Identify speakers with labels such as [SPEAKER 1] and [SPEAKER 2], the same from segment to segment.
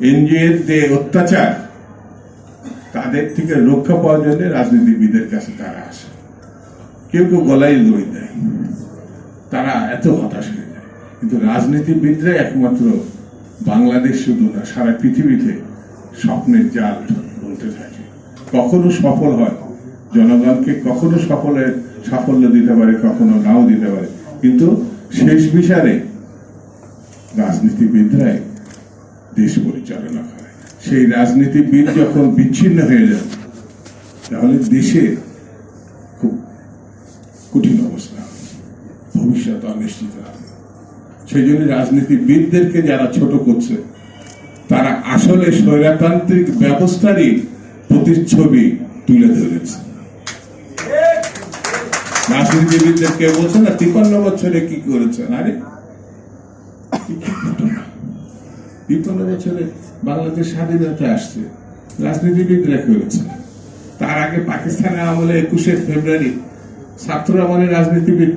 [SPEAKER 1] এনজিওর যে অত্যাচার, তাদের থেকে রক্ষা পাওয়ার জন্য রাজনীতিবিদের কাছে তারা আসে। কেউ কেউ গলায় দড়ি দেয়। তারা এত হতাশ হয়ে যায়। কিন্তু রাজনীতিবিদরা একমাত্র বাংলাদেশ শুধু না, সারা পৃথিবীতে স্বপ্নের জাল বলতে থাকে। কখনো সফল হয়, জনগণকে কখনো সফলের সাফল্য দিতে পারে, কখনো নাও দিতে পারে। কিন্তু শেষ বিচারে রাজনীতিবিদরাই দেশ পরিচালনা করে। সেই রাজনীতিবিদ যখন বিচ্ছিন্ন হয়ে যায় তাহলে দেশে খুব কঠিন অবস্থা। ভবিষ্যৎ অনিশ্চিত সেই জন্য রাজনীতিবিদদেরকে যারা ছোট করছে, তারা আসলে স্বৈরতান্ত্রিক ব্যবস্থারই প্রতিচ্ছবি তুলে ধরেছে। রাজনীতিবিদদের কে বলছে না, তিপান্ন বছরে কি করেছেন? আরে তিপ্পান্ন বছরে বাংলাদেশ স্বাধীনতা আসছে রাজনীতিবিদরা করেছে তার আগে পাকিস্তানের আমলে একুশে ফেব্রুয়ারি ছাত্র আমলে রাজনীতিবিদ।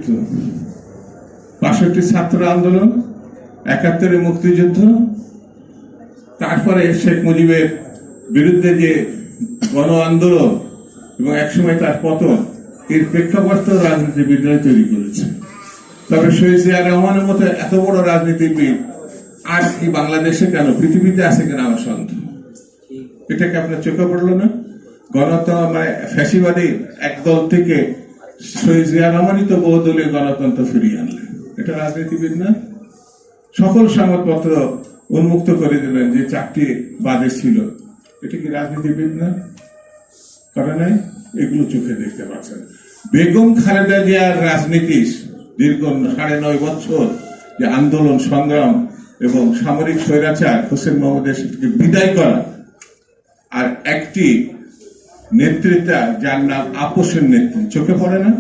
[SPEAKER 1] বাষট্টি ছাত্র আন্দোলন, একাত্তরে মুক্তিযুদ্ধ, তারপরে শেখ মুজিবের বিরুদ্ধে যে গণ আন্দোলন এবং একসময় তার পতন, এর প্রেক্ষাপট রাজনীতিবিদরাই তৈরি করেছে তবে শহীদ রহমানের মতো এত বড় রাজনীতিবিদ কি বাংলাদেশে কেন? পৃথিবীতে আছে কেন আমার সন্দেহ? এটা কি আপনার চোখে পড়ল না? গণতন্ত্র মানে ফ্যাসিবাদী একদল থেকে শহীদ জিয়া রহমানই তো বহুদলীয় গণতন্ত্র ফিরিয়ে আনলেন। এটা রাজনীতিবিদ না? সকল সংবাদপত্র উন্মুক্ত করে দিলেন যে চারটি বাদে ছিল। এটা কি রাজনীতিবিদ না? করে নাই? এগুলো চোখে দেখতে পাচ্ছেন। বেগম খালেদা জিয়ার রাজনীতি দীর্ঘ সাড়ে নয় বছর যে আন্দোলন, সংগ্রাম এবং সামরিক স্বৈরাচার হোসেন মোহাম্মদ এরশাদকে বিদায় করা আর একটি নেতৃত্বা যার নাম আপোষের নেত্রী, চোখে পড়ে না?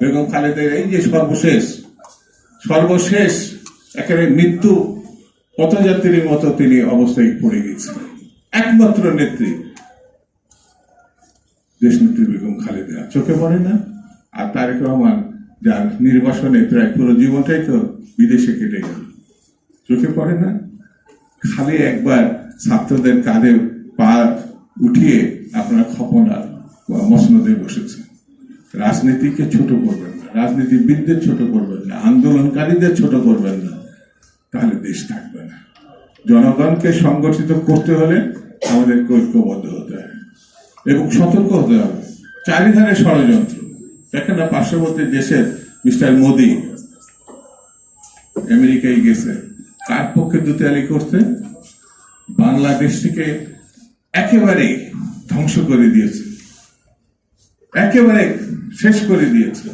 [SPEAKER 1] বেগম খালেদার এই যে সর্বশেষ সর্বশেষ একেবারে মৃত্যু পথযাত্রীর মতো তিনি অবস্থায় পড়ে গিয়েছিলেন একমাত্র নেত্রী দেশনেত্রী বেগম খালেদা। চোখে পড়ে না? আর তারেক রহমান, যার নির্বাসনে প্রায় পুরো জীবনটাই তো বিদেশে কেটে গেল। চোখে পড়ে না? খালি একবার ছাত্রদের কাঁধে পা উঠিয়ে আপনার খপনা মসনদে বসেছে রাজনীতিকে ছোট করবেন না, রাজনীতিবিদদের ছোট করবেন না, আন্দোলনকারীদের ছোট করবেন না, তাহলে দেশ থাকবে না। জনগণকে সংগঠিত করতে হলে আমাদের ঐক্যবদ্ধ হতে হবে এবং সতর্ক হতে হবে। চারিধারে ষড়যন্ত্র। দেখেন না, পার্শ্ববর্তী দেশের মিস্টার মোদি আমেরিকায় গেছে। কার পক্ষে দুতালি করতে বাংলাদেশটিকে একেবারে ধ্বংস করে দিয়েছে। একেবারে শেষ করে দিয়েছে।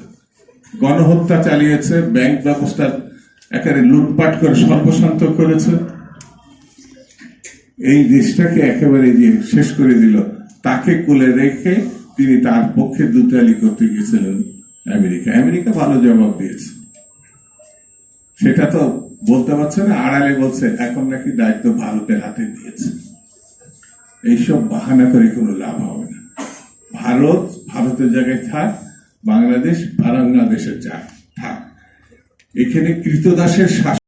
[SPEAKER 1] গণহত্যা চালিয়েছে, ব্যাংক ব্যবস্থা একেবারে লুটপাট করে সর্বশান্ত করেছে। এই দেশটাকে একেবারে যে শেষ করে দিল, তাকে কোলে রেখে তিনি তার পক্ষে দুতালি করতে গিয়েছিলেন আমেরিকা। আমেরিকা ভালো জবাব দিয়েছে। সেটা তো বলতে পারছে না, আড়ালে বলছে, এখন নাকি দায়িত্ব ভারতের হাতে দিয়েছে। এইসব বাহানা করে কোনো লাভ হবে না। ভারত ভারতের জায়গায় থাক, বাংলাদেশ বাংলাদেশের যাক থাক। এখানে কৃতদাসের শাসন